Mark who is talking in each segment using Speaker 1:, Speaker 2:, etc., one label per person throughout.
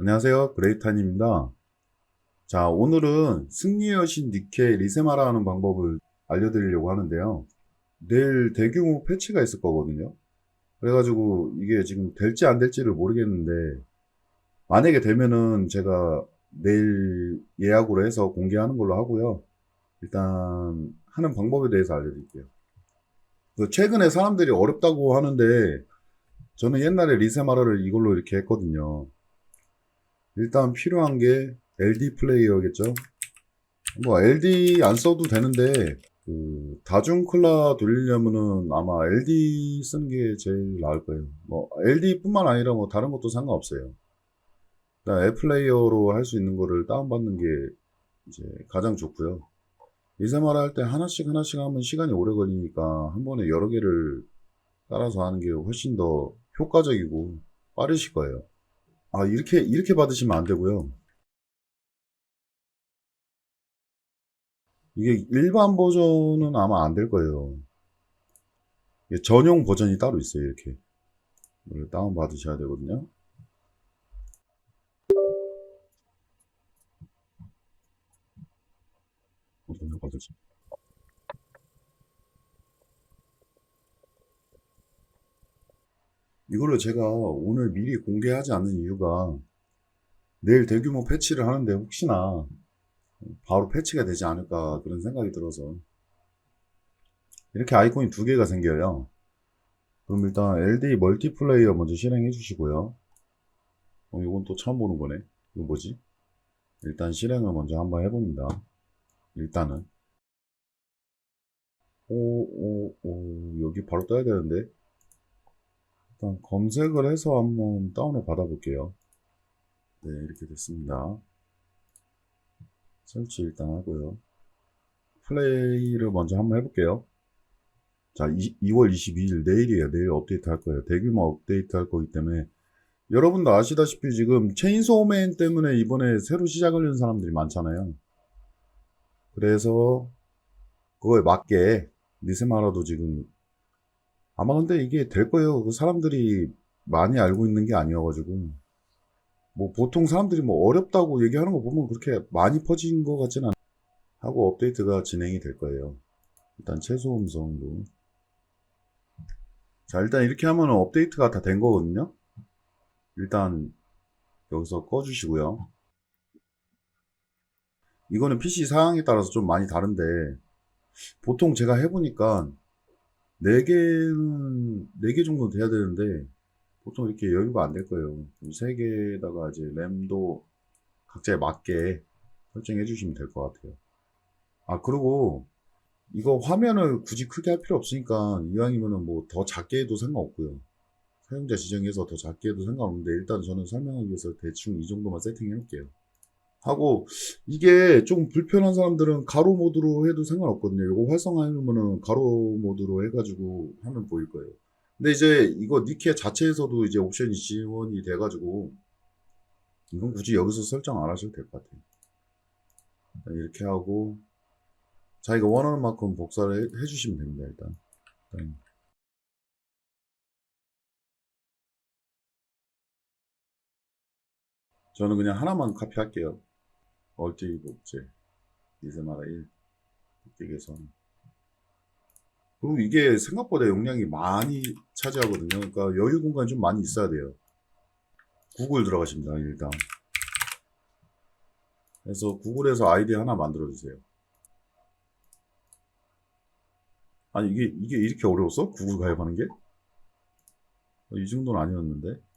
Speaker 1: 안녕하세요. 그레이탄입니다. 자, 오늘은 승리의 여신 니케 리세마라 하는 방법을 알려드리려고 하는데요. 내일 대규모 패치가 있을 거거든요. 그래가지고 이게 지금 될지 안 될지를 모르겠는데, 만약에 되면은 제가 내일 예약으로 해서 공개하는 걸로 하고요. 일단 하는 방법에 대해서 알려드릴게요. 그 최근에 사람들이 어렵다고 하는데, 저는 옛날에 리세마라를 이걸로 이렇게 했거든요. 일단 필요한 게 LD 플레이어겠죠. 뭐 LD 안 써도 되는데 그 다중 클라 돌리려면은 아마 LD 쓰는 게 제일 나을 거예요. 뭐 LD뿐만 아니라 뭐 다른 것도 상관없어요. 일단 앱 플레이어로 할 수 있는 거를 다운받는 게 이제 가장 좋고요. 리세마라 할 때 하나씩 하나씩 하면 시간이 오래 걸리니까 한 번에 여러 개를 따라서 하는 게 훨씬 더 효과적이고 빠르실 거예요. 아, 이렇게, 이렇게 받으시면 안 되고요. 이게 일반 버전은 아마 안 될 거예요. 전용 버전이 따로 있어요, 이렇게. 이걸 다운 받으셔야 되거든요. 어떤 받으시 이걸로 제가 오늘 미리 공개하지 않는 이유가 내일 대규모 패치를 하는데 혹시나 바로 패치가 되지 않을까 그런 생각이 들어서 이렇게 아이콘이 두 개가 생겨요. 그럼 일단 LD 멀티플레이어 먼저 실행해 주시고요. 어, 이건 또 처음 보는 거네. 이거 뭐지? 일단 실행을 먼저 한번 해봅니다. 일단은. 오, 오, 오, 여기 바로 떠야 되는데. 일단 검색을 해서 한번 다운을 받아 볼게요. 네, 이렇게 됐습니다. 설치 일단 하고요. 플레이를 먼저 한번 해볼게요. 자, 2, 월 22일 내일이에요. 내일 업데이트 할 거예요. 대규모 업데이트 할 거기 때문에 여러분도 아시다시피 지금 체인소맨 때문에 이번에 새로 시작하려는 사람들이 많잖아요. 그래서 그거에 맞게 리세마라도 지금 아마 근데 이게 될 거예요. 그 사람들이 많이 알고 있는 게 아니어가지고. 뭐 보통 사람들이 뭐 어렵다고 얘기하는 거 보면 그렇게 많이 퍼진 것 같진 않아. 하고 업데이트가 진행이 될 거예요. 일단 최소 음성으로. 자, 일단 이렇게 하면 업데이트가 다 된 거거든요. 일단 여기서 꺼주시고요. 이거는 PC 사양에 따라서 좀 많이 다른데 보통 제가 해보니까 4개는, 4개 정도 돼야 되는데, 보통 이렇게 여유가 안 될 거예요. 3개에다가 이제 램도 각자에 맞게 설정해 주시면 될 것 같아요. 아, 그리고 이거 화면을 굳이 크게 할 필요 없으니까 이왕이면은 뭐 더 작게 해도 상관없고요. 사용자 지정해서 더 작게 해도 상관없는데 일단 저는 설명하기 위해서 대충 이 정도만 세팅해 놓을게요. 하고 이게 조금 불편한 사람들은 가로 모드로 해도 상관없거든요. 이거 활성화해놓으면은 가로 모드로 해가지고 하면 보일 거예요. 근데 이제 이거 니케 자체에서도 이제 옵션이 지원이 돼가지고 이건 굳이 여기서 설정 안 하셔도 될 것 같아요. 이렇게 하고 자기가 원하는 만큼 복사를 해, 해주시면 됩니다. 일단. 일단 저는 그냥 하나만 카피할게요. 얼티 복제 이세마라 1 빅에서는 그리고 이게 생각보다 용량이 많이 차지하거든요. 그러니까 여유 공간이 좀 많이 있어야 돼요. 구글 들어가십니다. 일단 그래서 구글에서 아이디 하나 만들어 주세요. 아니 이게 이게 이렇게 어려웠어? 구글 가입하는 게? 어, 이 정도는 아니었는데.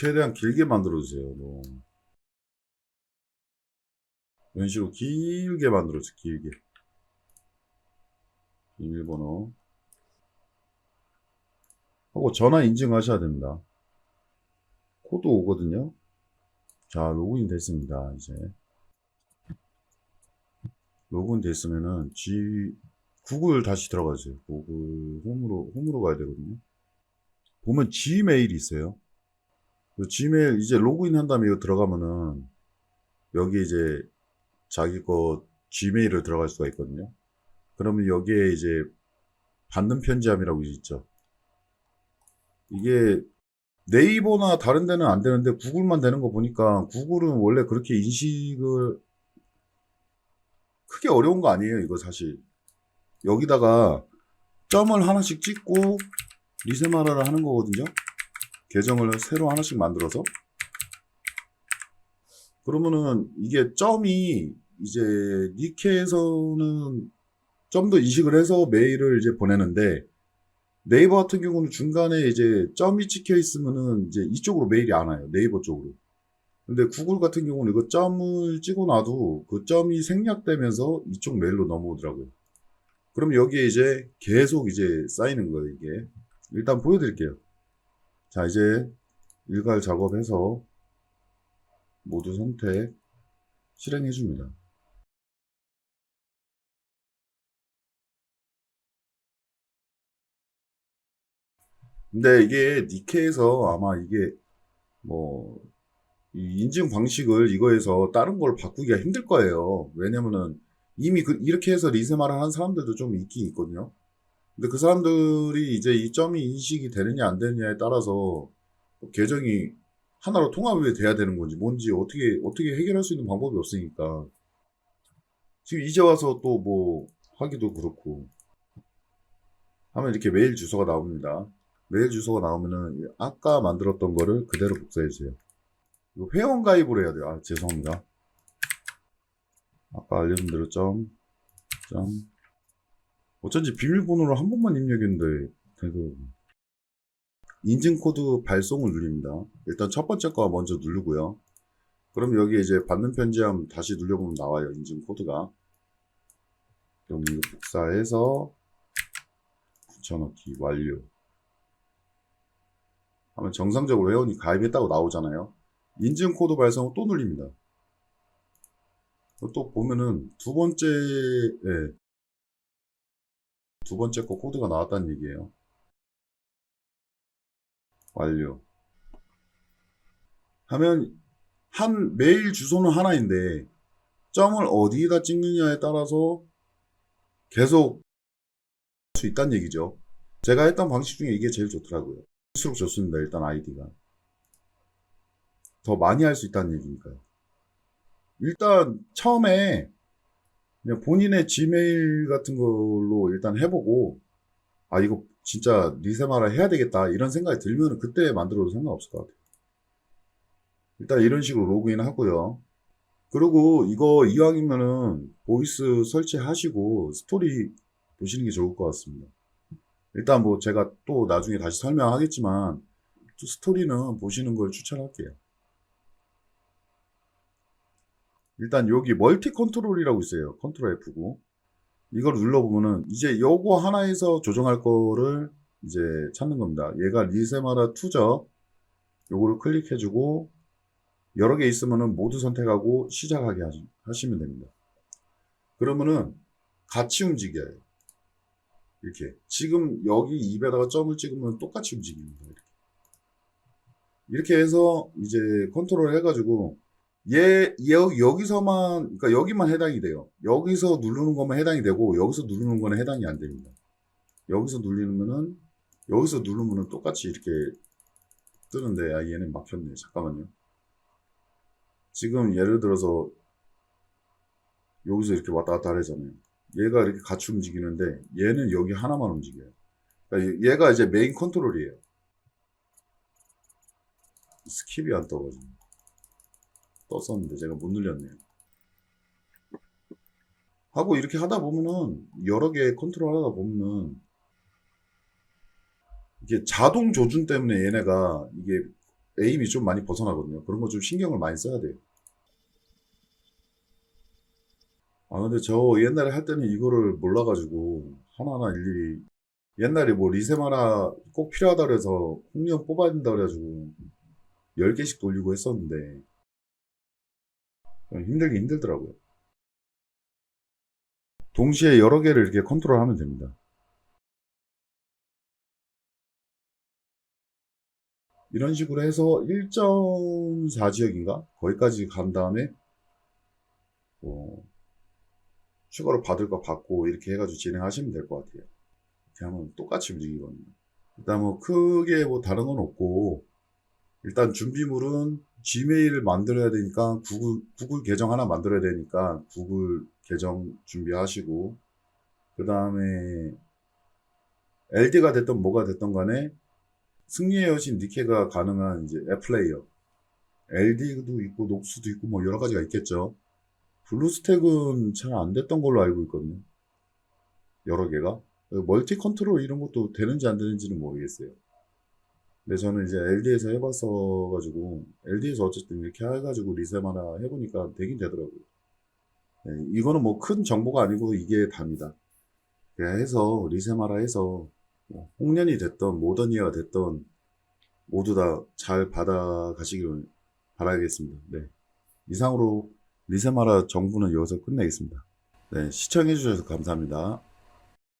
Speaker 1: 최대한 길게 만들어 주세요. 뭐. 이런 식으로 길게 만들어 주세요. 길게. 비밀번호. 하고 전화 인증하셔야 됩니다. 코드 오거든요. 자, 로그인 됐습니다. 이제. 로그인 됐으면은 G 구글 다시 들어가 주세요. 구글 홈으로 홈으로 가야 되거든요. 보면 G메일이 있어요. 그 지메일 이제 로그인 한 다음에 이거 들어가면은 여기 이제 자기 거 지메일을 들어갈 수가 있거든요. 그러면 여기에 이제 받는 편지함이라고 있죠. 이게 네이버나 다른 데는 안 되는데 구글만 되는 거 보니까 구글은 원래 그렇게 인식을 크게 어려운 거 아니에요, 이거 사실. 여기다가 점을 하나씩 찍고 리세마라를 하는 거거든요. 계정을 새로 하나씩 만들어서. 그러면은 이게 점이 이제 니케에서는 점도 인식을 해서 메일을 이제 보내는데 네이버 같은 경우는 중간에 이제 점이 찍혀 있으면은 이제 이쪽으로 메일이 안 와요. 네이버 쪽으로. 근데 구글 같은 경우는 이거 점을 찍어 놔도 그 점이 생략되면서 이쪽 메일로 넘어오더라고요. 그럼 여기에 이제 계속 이제 쌓이는 거예요, 이게. 일단 보여드릴게요. 자, 이제 일괄 작업해서 모두 선택 실행해 줍니다. 근데 이게 니케에서 아마 이게 뭐, 이 인증 방식을 이거에서 다른 걸 바꾸기가 힘들 거예요. 왜냐면은 이미 그- 이렇게 해서 리세마를 하는 사람들도 좀 있긴 있거든요. 근데 그 사람들이 이제 이 점이 인식이 되느냐 안 되느냐에 따라서 뭐 계정이 하나로 통합이 돼야 되는 건지 뭔지 어떻게 어떻게 해결할 수 있는 방법이 없으니까 지금 이제 와서 또 뭐 하기도 그렇고 하면 이렇게 메일 주소가 나옵니다. 메일 주소가 나오면은 아까 만들었던 거를 그대로 복사해 주세요. 이거 회원 가입을 해야 돼요. 아, 죄송합니다. 아까 알려준 대로 점, 점. 어쩐지 비밀번호를 한 번만 입력했는데 되고 인증 코드 발송을 누릅니다. 일단 첫 번째 거 먼저 누르고요. 그럼 여기 이제 받는 편지함 다시 눌려보면 나와요. 인증 코드가. 그럼 이거 복사해서 붙여넣기 완료. 하면 정상적으로 회원이 가입했다고 나오잖아요. 인증 코드 발송을 또 눌립니다. 또 보면은 두 번째, 예. 두 번째 거 코드가 나왔다는 얘기예요. 완료. 하면 한 메일 주소는 하나인데 점을 어디에다 찍느냐에 따라서 계속 할 수 있다는 얘기죠. 제가 했던 방식 중에 이게 제일 좋더라고요. 할수록 좋습니다. 일단 아이디가. 더 많이 할 수 있다는 얘기니까요. 일단 처음에 본인의 지메일 같은 걸로 일단 해보고 아 이거 진짜 리세마라 해야 되겠다 이런 생각이 들면 그때 만들어도 상관없을 것 같아요. 일단 이런 식으로 로그인 하고요. 그리고 이거 이왕이면은 보이스 설치하시고 스토리 보시는 게 좋을 것 같습니다. 일단 뭐 제가 또 나중에 다시 설명하겠지만 또 스토리는 보시는 걸 추천할게요. 일단 여기 멀티 컨트롤이라고 있어요. 컨트롤 F고. 이걸 눌러보면은 이제 요거 하나에서 조정할 거를 이제 찾는 겁니다. 얘가 리세마라 2죠. 요거를 클릭해주고 여러 개 있으면은 모두 선택하고 시작하게 하시- 하시면 됩니다. 그러면은 같이 움직여요. 이렇게. 지금 여기 입에다가 점을 찍으면 똑같이 움직입니다. 이렇게. 이렇게 해서 이제 컨트롤 해가지고 얘, 여, 여기서만, 그러니까 여기만 해당이 돼요. 여기서 누르는 것만 해당이 되고, 여기서 누르는 거는 해당이 안 됩니다. 여기서 누르면은, 여기서 누르면은 똑같이 이렇게 뜨는데, 아, 얘는 막혔네. 잠깐만요. 지금 예를 들어서, 여기서 이렇게 왔다 갔다 하잖아요. 얘가 이렇게 같이 움직이는데, 얘는 여기 하나만 움직여요. 그러니까 얘- 얘가 이제 메인 컨트롤이에요. 스킵이 안 떠가지고. 떴었는데 제가 못 눌렸네요. 하고 이렇게 하다 보면은 여러 개 컨트롤 하다 보면은 이게 자동 조준 때문에 얘네가 이게 에임이 좀 많이 벗어나거든요. 그런 거 좀 신경을 많이 써야 돼요. 아 근데 저 옛날에 할 때는 이거를 몰라가지고 하나하나 일일이 옛날에 뭐 리세마라 꼭 필요하다 그래서 홍련 뽑아야 된다 그래가지고 10개씩 돌리고 했었는데 힘들긴 힘들더라고요. 동시에 여러 개를 이렇게 컨트롤하면 됩니다. 이런 식으로 해서 1.4 지역인가? 거기까지 간 다음에 뭐 추가로 받을 거 받고 이렇게 해가지고 진행하시면 될 것 같아요. 이렇게 하면 똑같이 움직이거든요. 일단 뭐 크게 뭐 다른 건 없고 일단 준비물은 지메일 만들어야 되니까 구글, 구글 계정 하나 만들어야 되니까 구글 계정 준비하시고 그 다음에 LD가 됐던 뭐가 됐던 간에 승리의 여신 니케가 가능한 이제 앱 플레이어 LD도 있고 녹수도 있고 뭐 여러 가지가 있겠죠. 블루스택은 잘 안 됐던 걸로 알고 있거든요. 여러 개가. 멀티 컨트롤 이런 것도 되는지 안 되는지는 모르겠어요. 근데 저는 이제 LD에서 해봤어가지고, LD에서 어쨌든 이렇게 해가지고 리셈 하나 해보니까 되긴 되더라고요. 네, 이거는 뭐 큰 정보가 아니고 이게 답니다. 해서 하나 해서, 뭐 홍련이 됐던, 모더니아가 됐던, 모두 다 잘 받아가시길 바라겠습니다. 네. 이상으로 리셈하라 정보는 여기서 끝내겠습니다. 네, 시청해주셔서 감사합니다.